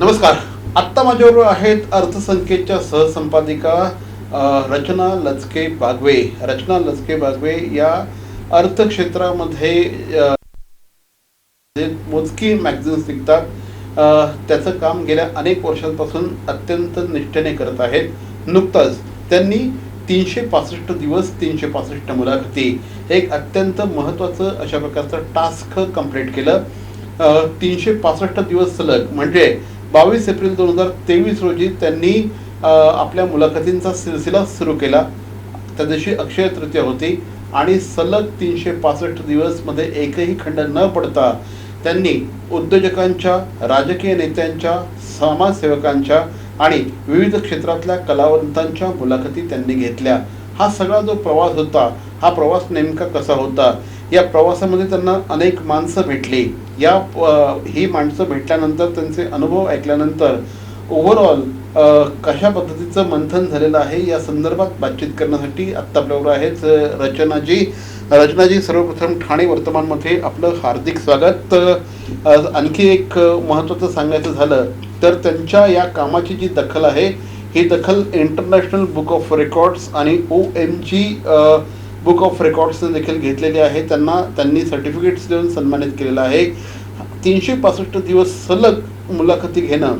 नमस्कार. आत्ता माझ्याबरोबर आहेत अर्थसंकेतच्या सहसंपादिका रचना लचके बागवे. रचना लचके बागवे या अर्थक्षेत्रामध्ये मोजकी मॅगझिन्स निघतात. त्याचं काम गेल्या अनेक वर्षांपासून अत्यंत निष्ठेने करत आहेत. नुकतंच त्यांनी तीनशे पासष्ट दिवस तीनशे पासष्ट मुलाखती. एक अत्यंत महत्त्वाचं अशा प्रकारचं टास्क कंप्लीट केलं. तीनशे पासष्ट दिवस सलग. म्हणजे बावीस एप्रिल दोन हजार तेवीस रोजी त्यांनी आपल्या मुलाखतींचा सिलसिला सुरू केला. त्या दिवशी अक्षय तृतीया होती आणि सलग तीनशे पासष्ट दिवसमध्ये एकही खंड न पडता त्यांनी उद्योजकांच्या राजकीय नेत्यांच्या समाजसेवकांच्या आणि विविध क्षेत्रातल्या कलावंतांच्या मुलाखती त्यांनी घेतल्या. हा सगळा जो प्रवास होता हा प्रवास नेमका कसा होता? या प्रवासामध्ये त्यांना अनेक माणसं भेटली. या ही माणसं भेटल्यानंतर त्यांचे अनुभव ऐकल्यानंतर ओव्हरऑल कशा पद्धतीचं मंथन झालेलं आहे या संदर्भात बातचीत करण्यासाठी आत्ता आपल्याबरोबर आहेत रचनाजी. रचनाजी सर्वप्रथम ठाणे वर्तमानमध्ये आपलं हार्दिक स्वागत. आणखी एक महत्त्वाचं सांगायचं झालं तर त्यांच्या या कामाची जी दखल आहे ही दखल इंटरनॅशनल बुक ऑफ रेकॉर्ड्स आणि O M G book of रेकॉर्ड्सने देखील घेतलेले आहे. त्यांना त्यांनी सर्टिफिकेट्स देऊन सन्मानित केलेलं आहे. तीनशे पासष्ट दिवस सलग मुलाखती घेणं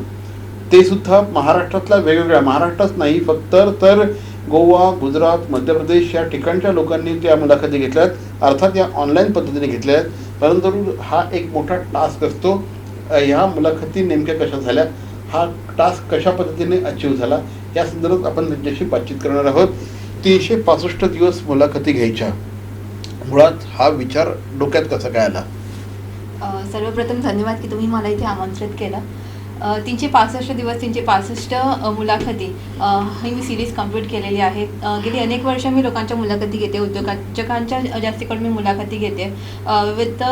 ते सुद्धा महाराष्ट्रातल्या वेगवेगळ्या महाराष्ट्रात नाही फक्त तर गोवा गुजरात मध्य प्रदेश या ठिकाणच्या लोकांनी त्या मुलाखती घेतल्यात. अर्थात या ऑनलाईन पद्धतीने घेतल्या आहेत परंतु हा एक मोठा टास्क असतो. ह्या मुलाखती नेमक्या कशा झाल्या? हा टास्क कशा पद्धतीने अचीव झाला? या संदर्भात आपण त्यांच्याशी बातचीत करणार आहोत. तीनशे पासष्ट दिवस मुलाखती घ्यायच्या. मुळात हा विचार डोक्यात कसा काय आला? सर्वप्रथम धन्यवाद की तुम्ही मला इथे आमंत्रित केलं. तीनशे पासष्ट दिवस तीनशे पासष्ट मुलाखती. ही मी सिरीज कंप्लीट केलेली आहे. गेली अनेक वर्ष मी लोकांच्या मुलाखती घेते उद्योजकांच्या जास्तीकडून मी मुलाखती घेते. विथ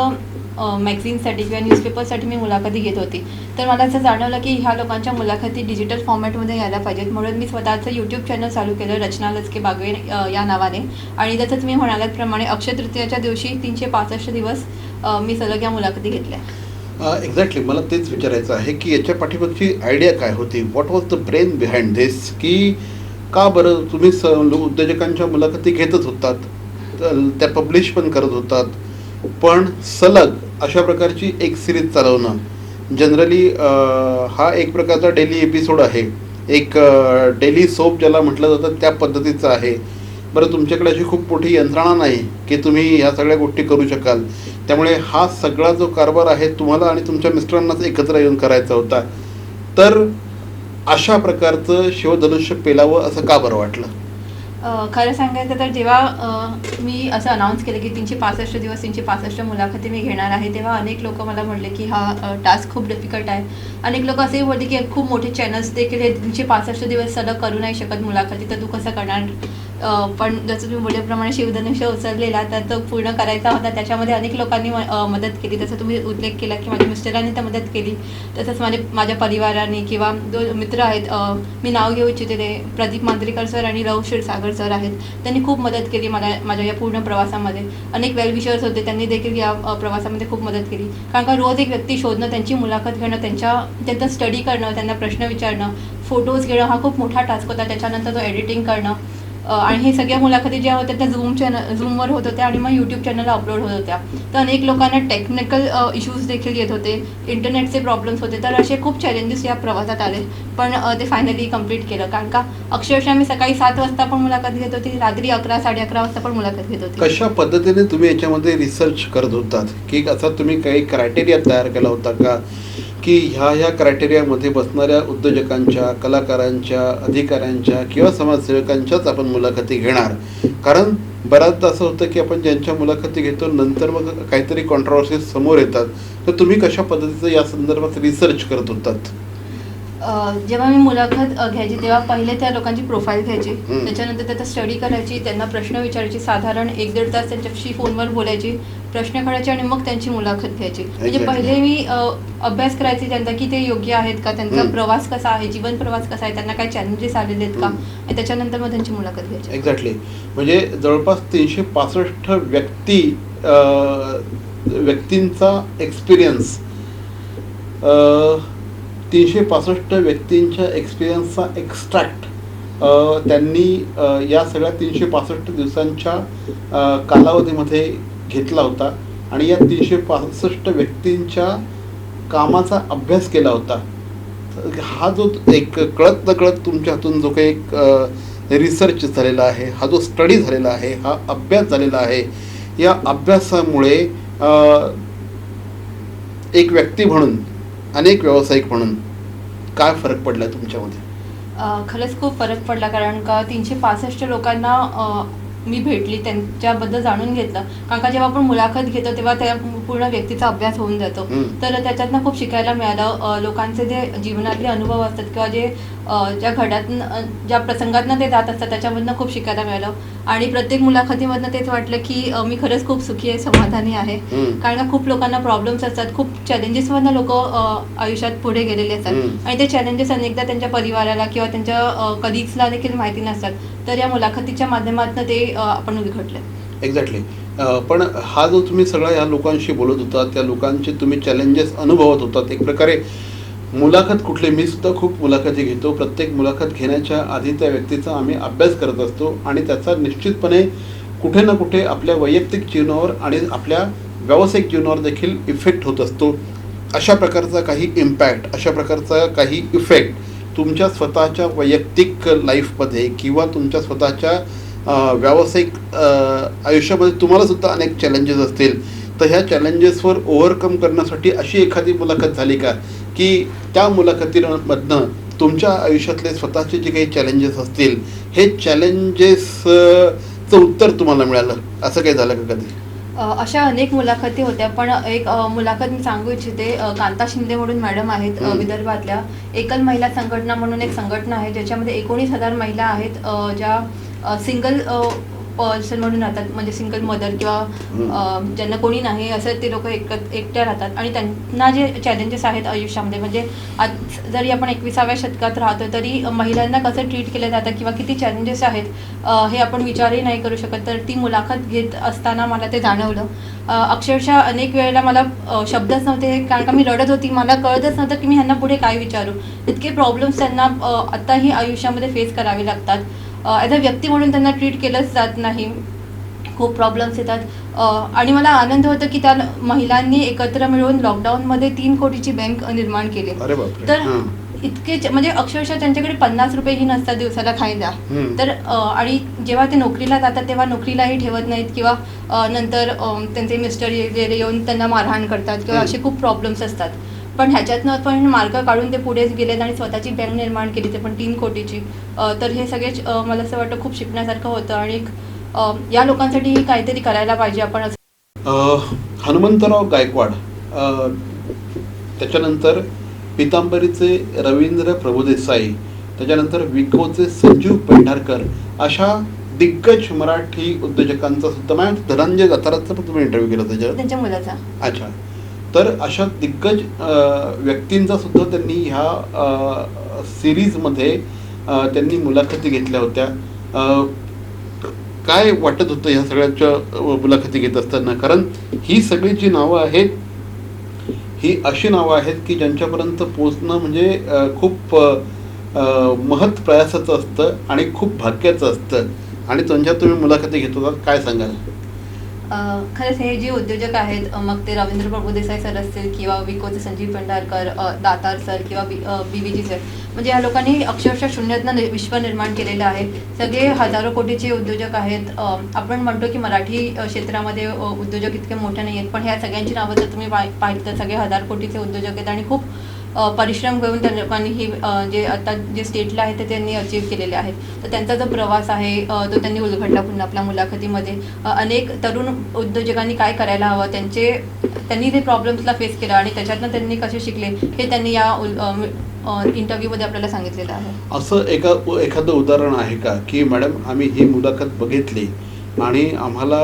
मॅगझिनसाठी किंवा न्यूजपेपरसाठी मी मुलाखती घेत होती. तर मला असं जाणवलं की ह्या लोकांच्या मुलाखती डिजिटल फॉर्मॅटमध्ये यायला पाहिजेत. म्हणून मी स्वतःचं यूट्यूब चॅनल चालू केलं रचना लचके बागवे या नावाने. आणि जसं तुम्ही म्हणाल्याप्रमाणे अक्षय तृतीयाच्या दिवशी तीनशे पासष्ट दिवस मी सलग या मुलाखती घेतल्या. एक्झॅक्टली मला तेच विचारायचं आहे की याच्या पाठीमागची आयडिया काय होती? What was the brain behind this की का बरं तुम्ही स उद्योजकांच्या मुलाखती घेतच होतात? त्या पब्लिश पण करत होतात. पण सलग अशा प्रकारची एक सिरीज चालवणं. जनरली हा एक प्रकारचा डेली एपिसोड आहे. एक डेली सोप ज्याला म्हटलं जातं त्या पद्धतीचं आहे. बरं तुमच्याकडे अशी खूप मोठी यंत्रणा नाही की तुम्ही ह्या सगळ्या गोष्टी करू शकाल. त्यामुळे हा सगळा जो कारभार आहे तुम्हाला आणि तुमच्या मिस्टरांनाच एकत्र येऊन करायचा होता. तर अशा प्रकारचं शिवधनुष्य पेलावं असं का बरं वाटलं? खरं सांगायचं तर जेव्हा मी असं अनाऊन्स केलं की तीनशे पासष्ट दिवस तीनशे पासष्ट मुलाखती मी घेणार आहे तेव्हा अनेक लोक मला म्हणले की हा टास्क खूप डिफिकल्ट आहे. अनेक लोक असेही बोलले की खूप मोठे चॅनल्स देखील हे तीनशे पासष्ट दिवस सलग करू नाही शकत मुलाखती तर तू कसं करणार? पण जसं तुम्ही बोलल्याप्रमाणे शिवधनुष्य उचललेला तर तो पूर्ण करायचा होता. त्याच्यामध्ये अनेक लोकांनी म- मदत केली. जसं तुम्ही उल्लेख केला की माझ्या मिस्टरांनी तर मदत केली. तसंच माझे माझ्या परिवाराने किंवा जो मित्र आहेत मी नाव घेऊ इच्छिते ते प्रदीप मांजरेकर सर आणि रव क्षीरसागर सर आहेत. त्यांनी खूप मदत केली मला माझ्या या पूर्ण प्रवासामध्ये. अनेक वेल विशर्स होते. त्यांनी देखील या प्रवासामध्ये खूप मदत केली. कारण का रोज एक व्यक्ती शोधणं त्यांची मुलाखत घेणं त्यांच्या त्यांचा स्टडी करणं त्यांना प्रश्न विचारणं फोटोज घेणं हा खूप मोठा टास्क होता. त्याच्यानंतर तो एडिटिंग करणं. आणि हे सगळ्या मुलाखती ज्या होत्या त्या झूम चॅनल झूमवर होत होत्या आणि मग यूट्यूब चॅनलला अपलोड होत होत्या. तर अनेक लोकांना टेक्निकल इश्यूज देखील येत होते. इंटरनेटचे प्रॉब्लेम्स होते. तर असे खूप चॅलेंजेस या प्रवासात आले. पण ते फायनली कंप्लीट केलं. कारण का अक्षरशः मी सकाळी सात वाजता पण मुलाखत घेत होती. रात्री अकरा साडे अकरा वाजता पण मुलाखत घेत होती. कशा पद्धतीने तुम्ही याच्यामध्ये रिसर्च करत होतात? की असा तुम्ही काही क्रायटेरिया तयार केला होता का? की ह्या ह्या क्रायटेरियामध्ये बसणाऱ्या उद्योजकांच्या कलाकारांच्या अधिकाऱ्यांच्या किंवा समाजसेवकांच्याच आपण मुलाखती घेणार. कारण बऱ्याचदा असं होतं की आपण ज्यांच्या मुलाखती घेतो नंतर मग काहीतरी कॉन्ट्रोवर्सी समोर येतात. तर तुम्ही कशा पद्धतीचं या संदर्भात रिसर्च करत होतात? जेव्हा मी मुलाखत घ्यायची तेव्हा पहिले त्या लोकांची प्रोफाईल घ्यायची. त्याच्यानंतर त्याचा स्टडी करायची त्यांना प्रश्न विचारायची साधारण एक दीड तास त्यांच्याशी फोनवर बोलायची प्रश्न करायचे आणि मग त्यांची मुलाखत घ्यायची म्हणजे. पहिले मी अभ्यास करायचे त्यांचा की ते योग्य आहेत का त्यांचा. प्रवास कसा आहे जीवन प्रवास कसा आहे त्यांना काय चॅलेंजेस आलेले आहेत का. आणि त्याच्यानंतर मग त्यांची मुलाखत घ्यायची एक्झॅक्टली म्हणजे जवळपास तीनशे पासष्ट व्यक्ती व्यक्तींचा एक्सपिरियन्स तीनशे पासष्ट व्यक्तींच्या एक्सपिरियन्सचा एक्स्ट्रॅक्ट त्यांनी या सगळ्या तीनशे पासष्ट दिवसांच्या कालावधीमध्ये घेतला होता आणि या तीनशे पासष्ट व्यक्तींच्या कामाचा अभ्यास केला होता. हा जो एक कळत न कळत तुमच्या हातून जो काही एक रिसर्च झालेला आहे हा जो स्टडी झालेला आहे हा अभ्यास झालेला आहे या अभ्यासामुळे एक व्यक्ती म्हणून अनेक व्यावसायिक म्हणून काय फरक पडला तुमच्यामध्ये? खरंच खूप फरक पडला कारण का तीनशे पासष्ट लोकांना मी भेटली त्यांच्याबद्दल जाणून घेतलं. कारण का जेव्हा आपण मुलाखत घेतो तेव्हा त्या पूर्ण व्यक्तीचा अभ्यास होऊन जातो. तर त्याच्यातनं खूप शिकायला मिळालं. लोकांचे जे जीवनातले अनुभव असतात किंवा जे ज्या घड्यातनं अ, ज्या प्रसंगातनं ते जात असतात त्याच्यामधनं खूप शिकायला मिळालं. आणि प्रत्येक मुलाखतीमधनं तेच वाटलं की मी खरंच खूप सुखी आहे समाधानी आहे. कारण का खूप लोकांना प्रॉब्लेम्स असतात खूप चॅलेंजेसमधनं लोक आयुष्यात पुढे गेलेले असतात. आणि ते चॅलेंजेस अनेकदा त्यांच्या परिवाराला किंवा त्यांच्या कलिग्सला देखील माहिती नसतात. तर या मुलाखतीच्या माध्यमातून ते आपण उलगडले. एक्झॅक्टली पण हा जो तुम्ही सगळा या लोकांशी बोलत होता त्या लोकांचे तुम्ही चॅलेंजेस अनुभवत होतात. एक प्रकारे मुलाखत कुठली? मी सुद्धा खूप मुलाखती घेतो. प्रत्येक मुलाखत घेण्याच्या आधी त्या व्यक्तीचा आम्ही अभ्यास करत असतो आणि त्याचा निश्चितपणे कुठे ना कुठे आपल्या वैयक्तिक जीवनावर आणि आपल्या व्यावसायिक जीवनावर देखील इफेक्ट होत असतो. अशा प्रकारचा काही इम्पॅक्ट अशा प्रकारचा काही इफेक्ट तुमच्या स्वतःच्या वैयक्तिक लाईफमध्ये किंवा तुमच्या स्वतःच्या व्यावसायिक आयुष्यामध्ये तुम्हालासुद्धा अनेक चॅलेंजेस असतील. तर ह्या चॅलेंजेसवर ओव्हरकम करण्यासाठी अशी एखादी मुलाखत झाली का? की त्या मुलाखतीमधनं तुमच्या आयुष्यातले स्वतःचे जे काही चॅलेंजेस असतील हे चॅलेंजेसचं उत्तर तुम्हाला मिळालं. असं काही झालं का कधी? अशा अनेक मुलाखती होत्या पण एक मुलाखत मी सांगू इच्छिते. कांता शिंदे म्हणून मॅडम आहेत. विदर्भातल्या. एकल महिला संघटना म्हणून एक संघटना आहे ज्याच्यामध्ये एकोणीस हजार महिला आहेत ज्या सिंगल पर्सन म्हणून राहतात म्हणजे सिंगल मदर किंवा ज्यांना कोणी नाही असं ते लोक एक एकट्या राहतात. आणि त्यांना जे चॅलेंजेस आहेत आयुष्यामध्ये म्हणजे आज जरी आपण एकविसाव्या शतकात राहतो तरी महिलांना कसं ट्रीट केलं जातं किंवा किती चॅलेंजेस आहेत हे आपण विचारही नाही करू शकत. तर ती मुलाखत घेत असताना मला ते जाणवलं. अक्षरशः अनेक वेळेला मला शब्दच नव्हते कारण का मी रडत होती मला कळतच नव्हतं की मी ह्यांना पुढे काय विचारू. इतके प्रॉब्लेम्स त्यांना आत्ताही आयुष्यामध्ये फेस करावे लागतात. ॲज अ व्यक्ती म्हणून त्यांना ट्रीट केलंच जात नाही खूप प्रॉब्लेम्स येतात आणि मला आनंद होतो की त्या महिलांनी एकत्र मिळून लॉकडाऊनमध्ये तीन कोटीची बँक निर्माण केली तर. इतके म्हणजे अक्षरशः त्यांच्याकडे पन्नास रुपयेही नसतात दिवसाला खायला. तर आणि जेव्हा ते नोकरीला जातात तेव्हा नोकरीलाही ठेवत नाहीत किंवा नंतर त्यांचे मिस्टर वगैरे येऊन त्यांना मारहाण करतात किंवा. असे खूप प्रॉब्लेम्स असतात पण ह्याच्यातनं पण मार्ग काढून ते पुढेच गेलेत आणि स्वतःची बँक निर्माण केली ते पण तीन कोटीची. तर हे सगळे अ, मला असं वाटतं खूप शिकण्यासारखं होतं आणि या लोकांसाठी काहीतरी करायला पाहिजे आपण असं. हनुमंतराव गायकवाड त्याच्यानंतर पितांबरीचे रवींद्र प्रभुदेसाई त्याच्यानंतर विकोचे संजीव पेंढारकर अशा दिग्गज मराठी उद्योजकांचा सुद्धा मॅम धनंजय दत्ताराचा पण तुम्ही इंटरव्ह्यू केला त्याच्यावर? त्यांच्या मुलाचा. अच्छा. तर अशा दिग्गज व्यक्तींचा सुद्धा त्यांनी ह्या सिरीजमध्ये त्यांनी मुलाखती घेतल्या होत्या. काय वाटत होतं ह्या सगळ्याच्या मुलाखती घेत असताना? कारण ही सगळी जी नावं आहेत ही अशी नावं आहेत की ज्यांच्यापर्यंत पोचणं म्हणजे खूप महत् प्रयासाचं असतं आणि खूप भाग्याचं असतं. आणि त्यांच्या तुम्ही मुलाखती घेत होता काय सांगाल? खरंच हे जे उद्योजक आहेत मग ते रवींद्र प्रभुदेसाई सर असतील किंवा विकोचे संजीव भंडारकर दातार सर किंवा बी बी जी सर. म्हणजे या लोकांनी अक्षरशः शून्यातनं विश्व निर्माण केलेलं आहे. सगळे हजारो कोटीचे उद्योजक आहेत. आपण म्हणतो की मराठी क्षेत्रामध्ये उद्योजक इतके मोठे नाही आहेत पण ह्या सगळ्यांची नावं जर तुम्ही पाहि- पाहिली तर सगळे हजार कोटीचे उद्योजक आहेत आणि खूप परिश्रम घेऊन त्या लोकांनी ही जे आता जे स्टेटला आहे ते त्यांनी अचीव केलेले आहेत. तर त्यांचा जो प्रवास आहे तो त्यांनी उलगडला पुन्हा आपल्या मुलाखतीमध्ये. अनेक तरुण उद्योजकांनी काय करायला हवं त्यांचे त्यांनी ते प्रॉब्लेम्सला फेस केला आणि त्याच्यातनं त्यांनी कसे शिकले हे त्यांनी या इंटरव्ह्यूमध्ये आपल्याला सांगितलेलं आहे. असं एका एखादं उदाहरण आहे का? की मॅडम आम्ही ही मुलाखत बघितली आणि आम्हाला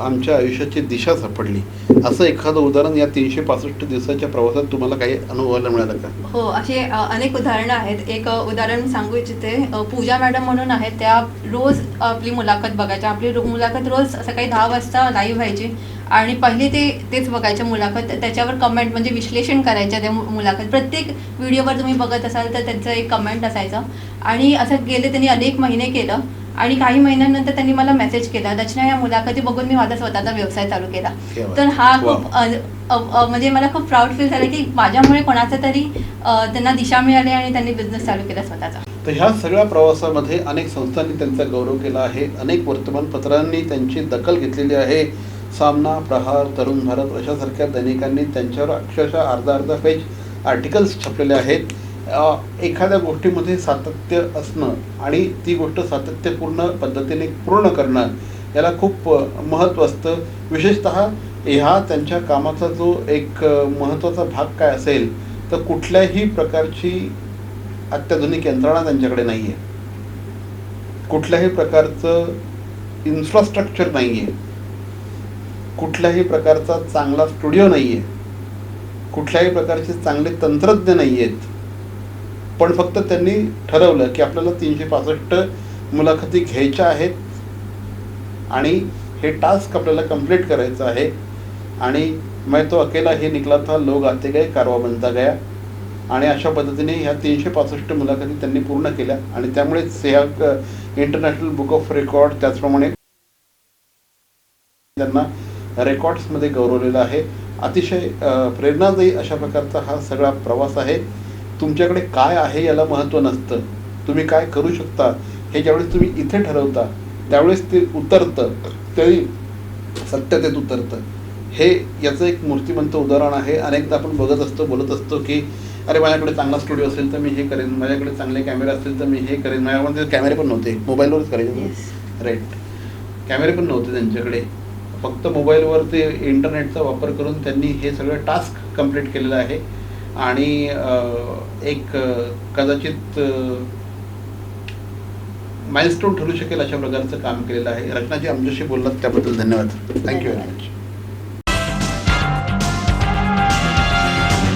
आमच्या आयुष्याची दिशा सापडली. असं एखादं उदाहरण या तीनशे पासष्ट दिवसाच्या प्रवासात तुम्हाला काही अनुभवायला मिळालं का? हो असे अनेक उदाहरणं आहेत. एक उदाहरण सांगू इच्छिते. पूजा मॅडम म्हणून आहेत. त्या रोज आपली मुलाखत बघायच्या. आपली मुलाखत रोज सकाळी दहा वाजता लाईव्ह व्हायची. आणि पहिले ते तेच बघायचे मुलाखत. त्याच्यावर कमेंट म्हणजे विश्लेषण करायच्या त्या मुलाखत. प्रत्येक व्हिडिओवर तुम्ही बघत असाल तर त्यांचं एक कमेंट असायचं. आणि असं गेले त्यांनी अनेक महिने केलं. आणि काही महिन्यानंतर त्यांनी मला मेसेज केला. रचना या मुलाखती बघून मी माझा स्वतःचा व्यवसाय चालू केला. तर हा. खूप म्हणजे मला खूप प्राऊड फील झालं की माझ्यामुळे कोणाचा तरी त्यांना दिशा मिळाली आणि त्यांनी बिझनेस चालू केला स्वतःचा. तर ह्या सगळ्या प्रवासामध्ये अनेक संस्थांनी त्यांचा गौरव केला आहे. अनेक वर्तमानपत्रांनी त्यांची दखल घेतलेली आहे. सामना प्रहार तरुण भारत अशासारख्या दैनिकांनी त्यांच्यावर अक्षरशः अर्धा अर्धा पेज आर्टिकल्स छापलेले आहेत. एखाद्या गोष्टीमध्ये सातत्य असणं आणि ती गोष्ट सातत्यपूर्ण पद्धतीने पूर्ण करणं याला खूप महत्त्व असतं. विशेषतः ह्या त्यांच्या कामाचा जो एक महत्त्वाचा भाग काय असेल तर कुठल्याही प्रकारची अत्याधुनिक यंत्रणा त्यांच्याकडे नाही आहे कुठल्याही प्रकारचं इन्फ्रास्ट्रक्चर नाही आहे कुठल्याही प्रकारचा चांगला स्टुडिओ नाही आहे कुठल्याही प्रकारचे चांगले तंत्रज्ञ नाही आहेत पण फक्त त्यांनी ठरवलं की आपल्याला तीनशे पासष्ट मुलाखती घ्यायच्या आहेत. आणि हे टास्क आपल्याला कंप्लीट करायचं आहे. आणि मैं तो अकेला हे निकला था लोक आते गए कारवा बनता गया. आणि अशा पद्धतीने ह्या तीनशे पासष्ट मुलाखती त्यांनी पूर्ण केल्या. आणि त्यामुळेच ह्या इंटरनॅशनल बुक ऑफ रेकॉर्ड त्याचप्रमाणे त्यांना रेकॉर्ड्समध्ये गौरवलेलं आहे. अतिशय प्रेरणादायी अशा प्रकारचा हा सगळा प्रवास आहे. तुमच्याकडे काय आहे याला महत्त्व नसतं. तुम्ही काय करू शकता हे ज्यावेळेस तुम्ही इथे ठरवता त्यावेळेस ते उतरतं. तरी सत्यतेत उतरतं. हे याचं एक मूर्तिमंत उदाहरण आहे. अनेकदा आपण बघत असतो बोलत असतो की अरे माझ्याकडे चांगला स्टुडिओ असेल तर मी हे करेन. माझ्याकडे चांगले कॅमेरे असतील तर मी हे करेन. माझ्यामध्ये कॅमेरे पण नव्हते. मोबाईलवरच करायचे Yes. राईट कॅमेरे पण नव्हते त्यांच्याकडे. फक्त मोबाईलवर ते इंटरनेटचा वापर करून त्यांनी हे सगळं टास्क कंप्लीट केलेलं आहे. आणि एक कदाचित माइलस्टोन ठरू शकेल अशा प्रकारचं काम केलेलं आहे. रचनाजी आमच्याशी बोललात त्याबद्दल धन्यवाद. Thank you very much